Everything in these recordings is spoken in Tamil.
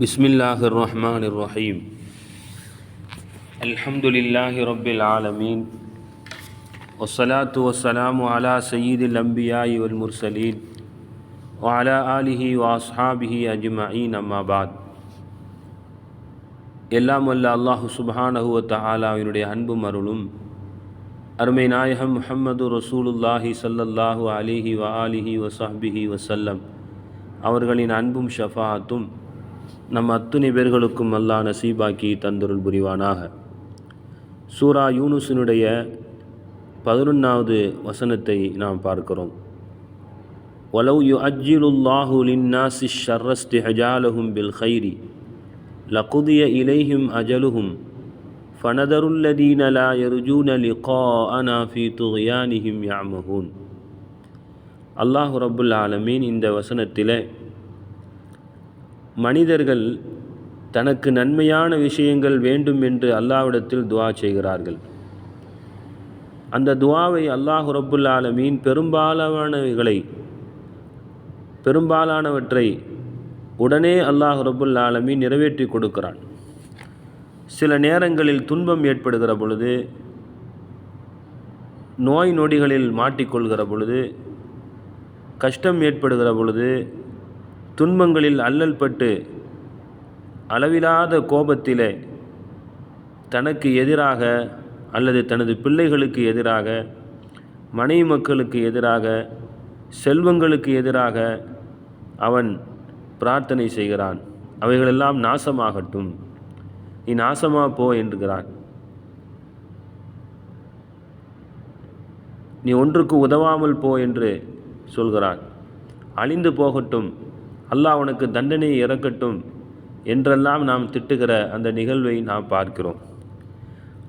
بسم الله الرحمن الرحيم الحمد لله رب العالمين والصلاة والسلام على سيد الأنبياء والمرسلين وعلى آله وأصحابه أجمعين أما بعد எல்லாம் வல்ல அல்லாஹு சுபஹானஹு வ தஆலாவினுடைய அன்பும் அருளும் அருமை நாயகம் முஹம்மது ரசூலுல்லாஹி ஸல்லல்லாஹு அலிஹி வ ஆலிஹி வ ஸஹ்பிஹி வசல்லம் அவர்களின் அன்பும் ஷஃபாத்தும் நம் அத்துணை பேர்களுக்கும் அல்லாஹ் நசீபாக்கி தந்தருள் புரிவானாக. சூரா யூனுஸினுடைய பதினொன்றாவது வசனத்தை நாம் பார்க்கிறோம். ஒலவ் யு அஜ்ஜிலுல்லாஹு லின்னாசி ஷர்ரஸ்தி ஹஜாலஹும் பில் ஹைரி லகுதிய இலைஹிம் அஜலுஹும் ஃபனதருல்லதீன லா யருஜூன லிகாஅனா ஃபீ துகியானிஹிம் யாமஹூன் அல்லாஹ் ரபுல் ஆலமீன் இந்த வசனத்திலே மனிதர்கள் தனக்கு நன்மையான விஷயங்கள் வேண்டும் என்று அல்லாஹ்விடத்தில் துவா செய்கிறார்கள். அந்த துவாவை அல்லாஹ் ரப்புல் ஆலமீன் பெரும்பாலானவைகளை பெரும்பாலானவற்றை உடனே அல்லாஹ் ரபுல் ஆலமீன் நிறைவேற்றி கொடுக்கிறான். சில நேரங்களில் துன்பம் ஏற்படுகிற பொழுது நோய் நொடிகளில் மாட்டிக்கொள்கிற பொழுது கஷ்டம் ஏற்படுகிற பொழுது துன்பங்களில் அல்லல் பட்டு அளவிலாத கோபத்திலே தனக்கு எதிராக அல்லது தனது பிள்ளைகளுக்கு எதிராக மனைவி மக்களுக்கு எதிராக செல்வங்களுக்கு எதிராக அவன் பிரார்த்தனை செய்கிறான். அவைகளெல்லாம் நாசமாகட்டும். நீ நாசமாக போ என்கிறான். நீ ஒன்றுக்கு உதவாமல் போ என்று சொல்கிறான். அழிந்து போகட்டும். அல்லாஹ் உனக்கு தண்டனை இறக்கட்டும் என்றெல்லாம் நாம் திட்டுகிற அந்த நிகழ்வை நாம் பார்க்கிறோம்.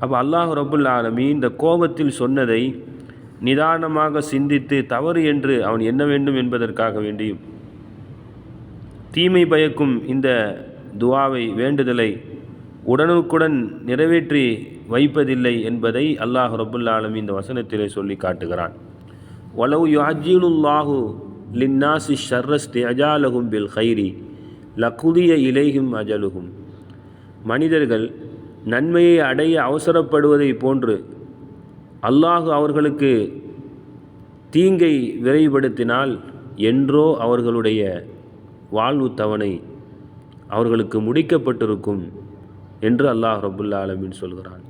அப்போ அல்லாஹ் ரபுல் ஆலமி இந்த கோபத்தில் சொன்னதை நிதானமாக சிந்தித்து தவறு என்று அவன் என்ன வேண்டும் என்பதற்காக வேண்டியும் தீமை பயக்கும் இந்த துவாவை வேண்டுதலை உடனுக்குடன் நிறைவேற்றி வைப்பதில்லை என்பதை அல்லாஹ் ரபுல்லாலமி இந்த வசனத்திலே சொல்லி காட்டுகிறான். வலவு யுஹஜீலுல்லாஹு லின்னாசி ஷர்ரஸ்தி அஜாலகும் பில் ஹைரி லகுதிய இலையும் அஜலுகும் மனிதர்கள் நன்மையை அடைய அவசரப்படுவதை போன்று அல்லாஹு அவர்களுக்கு தீங்கை விரைவுபடுத்தினால் என்றோ அவர்களுடைய வாழ்வு தவணை அவர்களுக்கு முடிக்கப்பட்டிருக்கும் என்று அல்லாஹ் ரபுல்லா ஆலமின் சொல்கிறான்.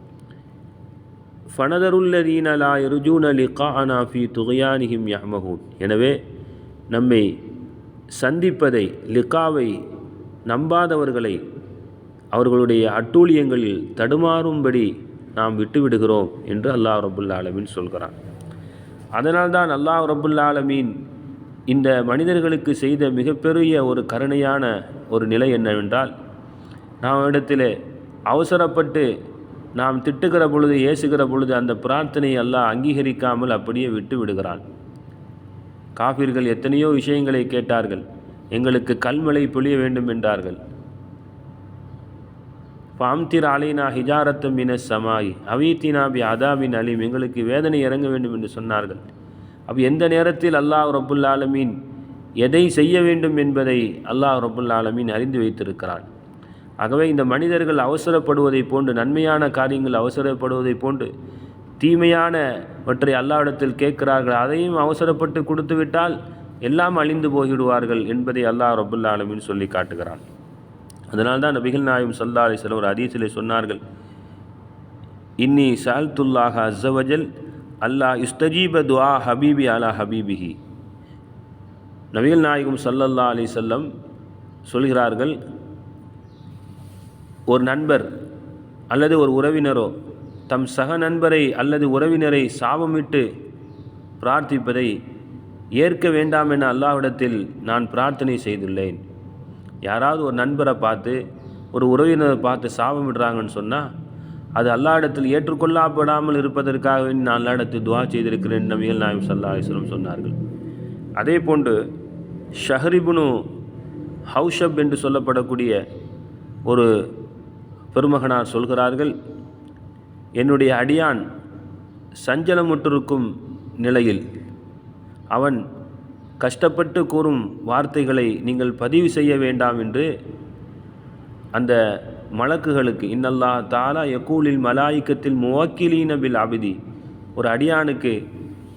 ஃபனதருல்லதீனலா லா அலி கா ஃபீ துகியானிஹிம் யஹ்மஹூன். எனவே நம்மை சந்திப்பதை லிக்காவை நம்பாதவர்களை அவர்களுடைய அட்டூழியங்களில் தடுமாறும்படி நாம் விட்டுவிடுகிறோம் என்று அல்லாஹ் ரபுல்லா ஆலமீன் சொல்கிறான். அதனால்தான் அல்லாஹ் ரபுல்லா ஆலமீன் இந்த மனிதர்களுக்கு செய்த மிகப்பெரிய ஒரு கருணையான ஒரு நிலை என்னவென்றால் நாம் இடத்தில் அவசரப்பட்டு நாம் திட்டுகிற பொழுது ஏசுகிற பொழுது அந்த பிரார்த்தனையை அல்லாஹ் அங்கீகரிக்காமல் அப்படியே விட்டு விடுகிறான் காபிர்கள் எத்தனையோ விஷயங்களை கேட்டார்கள். எங்களுக்கு கல்மலை பொழிய வேண்டும் என்றார்கள். பாம்திர் அலைனா ஹிஜாரத்தம் மின சமாய் அவீத்தினா பி அதாபின் அலிம். எங்களுக்கு வேதனை இறங்க வேண்டும் என்று சொன்னார்கள். அப்போ எந்த நேரத்தில் அல்லாஹ் ரபுல் ஆலமீன் எதை செய்ய வேண்டும் என்பதை அல்லாஹ் ரபுல் ஆலமீன் அறிந்து வைத்திருக்கிறான்? ஆகவே இந்த மனிதர்கள் அவசரப்படுவதை போன்று நன்மையான காரியங்கள் அவசரப்படுவதை போன்று தீமையானவற்றை அல்லாவிடத்தில் கேட்கிறார்கள். அதையும் அவசரப்பட்டு கொடுத்துவிட்டால் எல்லாம் அழிந்து போய்விடுவார்கள் என்பதை அல்லாஹ் ரபுல்லா ஆலமின் சொல்லி காட்டுகிறான். அதனால்தான் நபிகள் நாயும் சல்லா அலி சிலவர் அதீசிலே சொன்னார்கள் இன்னி சால்துல்லாஹ அஸ்ஸவஜல் அல்லாஹ் இஸ்தஜீப துவா ஹபீபி அலா ஹபீபிஹி. நபிகள் நாயகம் சல்லல்லா அலி செல்லம் சொல்கிறார்கள் ஒரு நண்பர் அல்லது ஒரு உறவினரோ தம் சக நண்பரை அல்லது உறவினரை சாபமிட்டு பிரார்த்திப்பதை ஏற்க வேண்டாம் என அல்லாவிடத்தில் நான் பிரார்த்தனை செய்துள்ளேன். யாராவது ஒரு நண்பரை பார்த்து ஒரு உறவினரை பார்த்து சாபமிடுறாங்கன்னு சொன்னால் அது அல்லாவிடத்தில் ஏற்றுக்கொள்ளப்படாமல் இருப்பதற்காக நான் அல்லாடத்தில் துவா செய்திருக்கிறேன் நபிகள் நாயம் சல்லா அலிஸ்லம் சொன்னார்கள். அதே போன்று ஷஹரிபுனு ஹவுஷப் என்று சொல்லப்படக்கூடிய ஒரு பெருமகனார் சொல்கிறார்கள் என்னுடைய அடியான் சஞ்சலமுற்றிருக்கும் நிலையில். அவன் கஷ்டப்பட்டு கூறும் வார்த்தைகளை நீங்கள் பதிவு செய்ய வேண்டாம் என்று அந்த மலக்குகளுக்கு இன்னல்லா தாலா யக்கூலில் மலாயிக்கத்தில் முவக்கிலீன பில் அபிதி. ஒரு அடியானுக்கு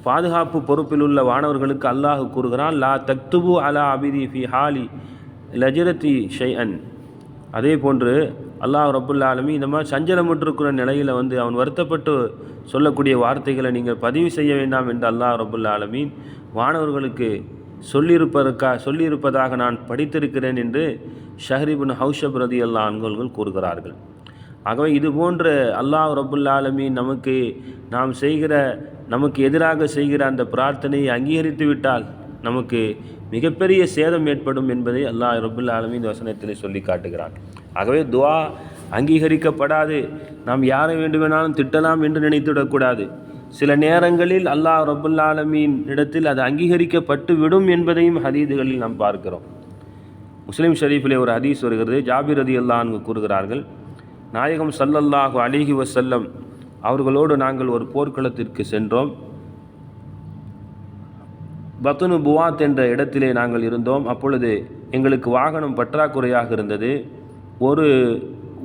பாதுகாப்பு பொறுப்பில் உள்ள வானவர்களுக்கு அல்லாஹ் கூறுகிறான் லா தக்துபு அலா அபிதி ஃபி ஹாலி லஜரத்தி ஷைஅன். அதே போன்று அல்லாஹ் ரபுல்லா ஆலமி இந்த மாதிரி சஞ்சலமிட்டிருக்கிற நிலையில் வந்து அவன் வருத்தப்பட்டு சொல்லக்கூடிய வார்த்தைகளை நீங்கள் பதிவு செய்ய வேண்டாம் என்று அல்லாஹ் ரபுல்லா ஆலமீன் மாணவர்களுக்கு சொல்லியிருப்பதற்கா சொல்லியிருப்பதாக நான் படித்திருக்கிறேன் என்று ஷஹரிபின் ஹவுஷப் ரதி அல்லா அன்கோல்கள் கூறுகிறார்கள். ஆகவே இது போன்ற அல்லாஹ் ரபுல்லா ஆலமீன் நமக்கு நாம் செய்கிற நமக்கு எதிராக செய்கிற அந்த பிரார்த்தனையை அங்கீகரித்து விட்டால் நமக்கு மிகப்பெரிய சேதம் ஏற்படும் என்பதை அல்லாஹ் ரபுல் இந்த வசனத்தில் சொல்லி காட்டுகிறான். ஆகவே துவா அங்கீகரிக்கப்படாது. நாம் யாரை வேண்டுமானாலும் திட்டலாம் என்று நினைத்துவிடக்கூடாது. சில நேரங்களில் அல்லாஹ் ரபுல் இடத்தில் அது அங்கீகரிக்கப்பட்டு விடும் என்பதையும் ஹதீதுகளில் நாம் பார்க்கிறோம். முஸ்லீம் ஷரீஃபிலே ஒரு ஹதீஸ் வருகிறது. ஜாபிர் அதி அல்லான்னு கூறுகிறார்கள் நாயகம் சல்லல்லாஹு அலிஹி வசல்லம் அவர்களோடு நாங்கள் ஒரு போர்க்களத்திற்கு சென்றோம். பத்துனு புவாத் என்ற இடத்திலே நாங்கள் இருந்தோம். அப்பொழுது எங்களுக்கு வாகனம் பற்றாக்குறையாக இருந்தது. ஒரு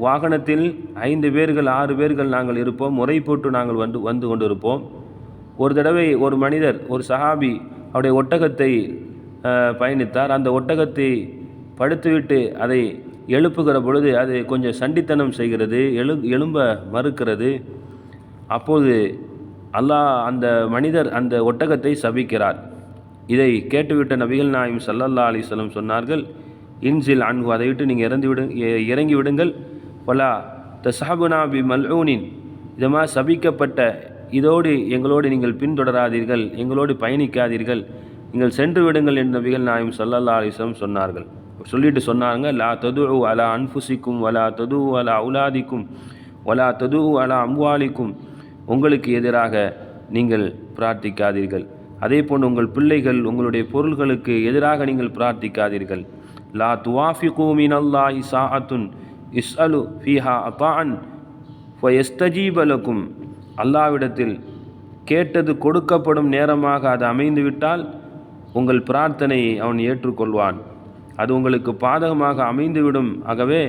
வாகனத்தில் ஐந்து பேர்கள் ஆறு பேர்கள் நாங்கள் இருப்போம். முறை போட்டு நாங்கள் வந்து வந்து கொண்டிருப்போம். ஒரு தடவை ஒரு மனிதர் ஒரு சஹாபி அவருடைய ஒட்டகத்தை பயணித்தார். அந்த ஒட்டகத்தை படுத்துவிட்டு அதை எழுப்புகிற பொழுது அது கொஞ்சம் சண்டித்தனம் செய்கிறது எழு எழும்ப மறுக்கிறது. அப்போது அல்லாஹ் அந்த மனிதர் அந்த ஒட்டகத்தை சபிக்கிறார். இதை கேட்டுவிட்ட நபிகள் நாயும் சல்லல்லா அலிஸ்லம் சொன்னார்கள் இன்சில் அன்கு அதை விட்டு நீங்கள் இறந்து விடு இறங்கி விடுங்கள். வலா தசாபுனா பி மல்ஊனின் இதமாக சபிக்கப்பட்ட இதோடு எங்களோடு நீங்கள் பின்தொடராதீர்கள் எங்களோடு பயணிக்காதீர்கள். நீங்கள் சென்று விடுங்கள் என்று நபிகள் நாயம் சல்லல்லா அலிஸ்லம் சொன்னார்கள். சொல்லிட்டு சொன்னாங்க லா தது அலா அன்ஃபுசிக்கும் வலா தது அலா உலாதிக்கும் வலா தது அலா அம்வாலிக்கும். உங்களுக்கு எதிராக நீங்கள் பிரார்த்திக்காதீர்கள். அதே போன்று உங்கள் பிள்ளைகள் உங்களுடைய பொருள்களுக்கு எதிராக நீங்கள் பிரார்த்திக்காதீர்கள். லா துவாஃபிகு மினல்லாஹி சாஅத்துன் இஸ்அலு ஃபீஹா அதான் ஃபயஸ்தஜீபலக்கும் அல்லாவிடத்தில் கேட்டது கொடுக்கப்படும் நேரமாக அது அமைந்துவிட்டால் உங்கள் பிரார்த்தனையை அவன் ஏற்றுக்கொள்வான். அது உங்களுக்கு பாதகமாக அமைந்துவிடும். ஆகவே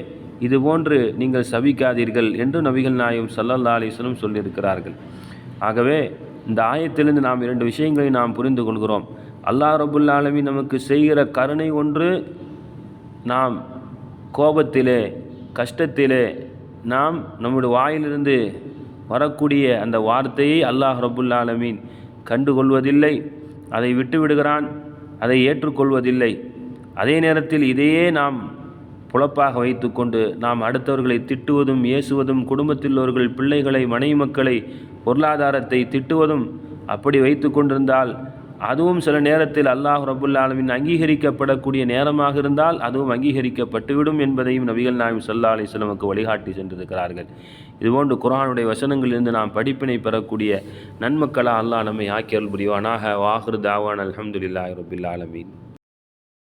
இதுபோன்று நீங்கள் சபிக்காதீர்கள் என்று நபிகள் நாயும் சல்லல்லா அலிஸ்லும் சொல்லியிருக்கிறார்கள். ஆகவே இந்த ஆயத்திலிருந்து நாம் இரண்டு விஷயங்களை நாம் புரிந்து கொள்கிறோம். அல்லாஹ் ரபுல்லாலமி நமக்கு செய்கிற கருணை ஒன்று நாம் கோபத்திலே கஷ்டத்திலே நாம் நம்முடைய வாயிலிருந்து வரக்கூடிய அந்த வார்த்தையை அல்லாஹ் ரபுல் ஆலமீன் கண்டுகொள்வதில்லை. அதை விட்டு விடுகிறான் அதை ஏற்றுக்கொள்வதில்லை. அதே நேரத்தில் இதையே நாம் புலப்பாக வைத்துக்கொண்டு நாம் அடுத்தவர்களை திட்டுவதும் ஏசுவதும் குடும்பத்தில் உள்ளவர்கள் பிள்ளைகளை மனைவி மக்களை பொருளாதாரத்தை திட்டுவதும் அப்படி வைத்து கொண்டிருந்தால் அதுவும் சில நேரத்தில் அல்லாஹ் ரபுல்லாலமின் அங்கீகரிக்கப்படக்கூடிய நேரமாக இருந்தால் அதுவும் அங்கீகரிக்கப்பட்டுவிடும் என்பதையும் நபிகள் நாயம் சல்லா அலிஸ்லமுக்கு வழிகாட்டி சென்றிருக்கிறார்கள். இதுபோன்று குரானுடைய வசனங்களிலிருந்து நாம் படிப்பினை பெறக்கூடிய நன்மக்களா அல்லாஹ் நம்மை ஆக்கியல் புரிவானாக. வாஹிர் தாவான் அலமதுல்லாஹ் ரபில் ஆலமீன்.